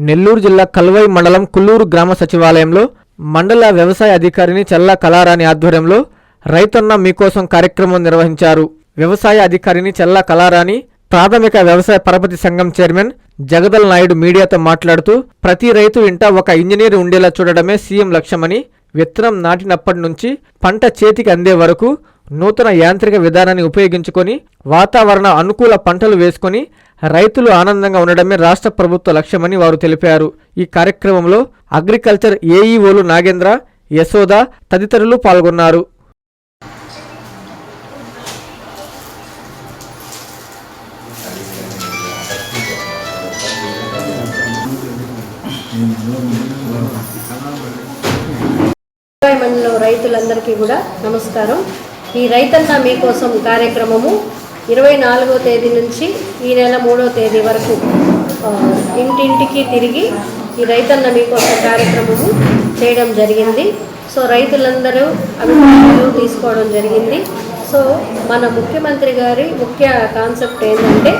నెల్లూరు జిల్లా కల్వై మండలం కుల్లూరు గ్రామ సచివాలయంలో మండల వ్యవసాయ అధికారిని చల్లా కళారాణి ఆధ్వర్యంలో రైతన్న మీకోసం కార్యక్రమం నిర్వహించారు. వ్యవసాయ అధికారిని చల్లా కళారాణి ప్రాథమిక వ్యవసాయ పరపతి సంఘం చైర్మన్ జగదల్ నాయుడు మీడియాతో మాట్లాడుతూ ప్రతి రైతు ఇంట ఒక ఇంజనీర్ ఉండేలా చూడడమే సీఎం లక్ష్యమని విత్తనం నాటినప్పటి నుంచి పంట చేతికి అందే వరకు నూతన యాంత్రిక విధానాన్ని ఉపయోగించుకొని వాతావరణ అనుకూల పంటలు వేసుకొని రైతులు ఆనందంగా ఉండడమే రాష్ట్ర ప్రభుత్వ లక్ష్యమని వారు తెలిపారు. ఈ కార్యక్రమంలో అగ్రికల్చర్ ఏఈఓలు నాగేంద్ర యశోద తదితరులు పాల్గొన్నారు. రైతులందరికీ కూడా నమస్కారం. ఈ రైతన్న మీకోసం కార్యక్రమము ఇరవై నాలుగో తేదీ నుంచి ఈ నెల మూడో తేదీ వరకు ఇంటింటికి తిరిగి ఈ రైతన్న మీకోసం కార్యక్రమము చేయడం జరిగింది. సో రైతులందరూ అభిప్రాయాలు తీసుకోవడం జరిగింది. సో మన ముఖ్యమంత్రి గారి ముఖ్య కాన్సెప్ట్ ఏంటంటే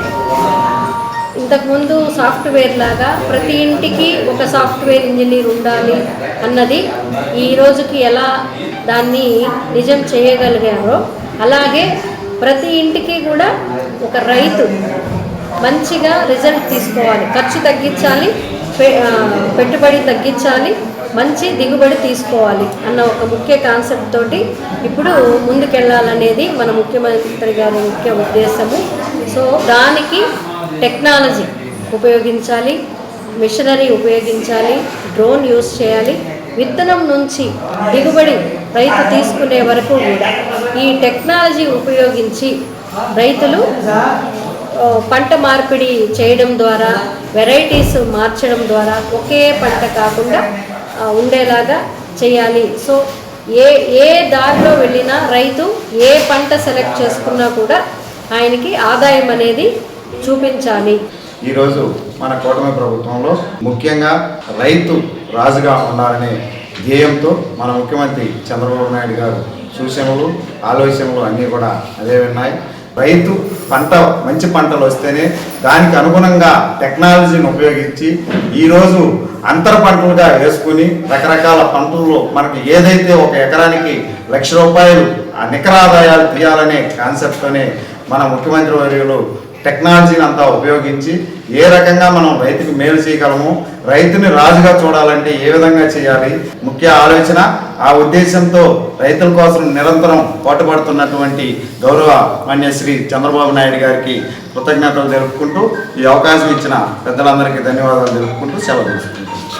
ఇంతకుముందు సాఫ్ట్వేర్ లాగా ప్రతి ఇంటికి ఒక సాఫ్ట్వేర్ ఇంజనీర్ ఉండాలి అన్నది ఈ రోజుకి ఎలా దాన్ని నిజం చేయగలిగారో అలాగే ప్రతి ఇంటికి కూడా ఒక రైతు మంచిగా రిజల్ట్ తీసుకోవాలి. ఖర్చు తగ్గించాలి పె- పెట్టుబడి తగ్గించాలి మంచి దిగుబడి తీసుకోవాలి అన్న ఒక ముఖ్య కాన్సెప్ట్ తోటి ఇప్పుడు ముందుకెళ్ళాలనేది మన ముఖ్యమంత్రి గారి ముఖ్య ఉద్దేశము. సో దానికి టెక్నాలజీ ఉపయోగించాలి మిషనరీ ఉపయోగించాలి డ్రోన్ యూస్ చేయాలి. విత్తనం నుంచి దిగుబడి రైతు తీసుకునే వరకు కూడా ఈ టెక్నాలజీ ఉపయోగించి రైతులు పంట మార్పిడి చేయడం ద్వారా వెరైటీస్ మార్చడం ద్వారా ఒకే పంట కాకుండా ఉండేలాగా చేయాలి. సో ఏ ఏ దారిలో వెళ్ళినా రైతు ఏ పంట సెలెక్ట్ చేసుకున్నా కూడా ఆయనకి ఆదాయం అనేది చూపించాలి. ఈరోజు మన కూటమి ప్రభుత్వంలో ముఖ్యంగా రైతు రాజుగా ఉండాలనే ధ్యేయంతో మన ముఖ్యమంత్రి చంద్రబాబు నాయుడు గారు సూచనలు ఆలోచనలు అన్నీ కూడా అదే ఉన్నాయి రైతు పంట మంచి పంటలు వస్తేనే దానికి అనుగుణంగా టెక్నాలజీని ఉపయోగించి ఈరోజు అంతర పంటలుగా వేసుకుని రకరకాల పంటల్లో మనకి ఏదైతే ఒక ఎకరానికి లక్ష రూపాయలు ఆ నికర ఆదాయాలు తీయాలనే కాన్సెప్ట్తోనే మన ముఖ్యమంత్రి వర్యులు టెక్నాలజీని అంతా ఉపయోగించి ఏ రకంగా మనం రైతుకి మేలు చేయగలము రైతుని రాజుగా చూడాలంటే ఏ విధంగా చేయాలి? ముఖ్య ఆలోచన ఆ ఉద్దేశంతో రైతుల కోసం నిరంతరం పాటుపడుతున్నటువంటి గౌరవ మాన్య శ్రీ చంద్రబాబు నాయుడు గారికి కృతజ్ఞతలు తెలుపుకుంటూ ఈ అవకాశం ఇచ్చిన పెద్దలందరికీ ధన్యవాదాలు తెలుపుకుంటూ సెలవు తీసుకుంటున్నాను.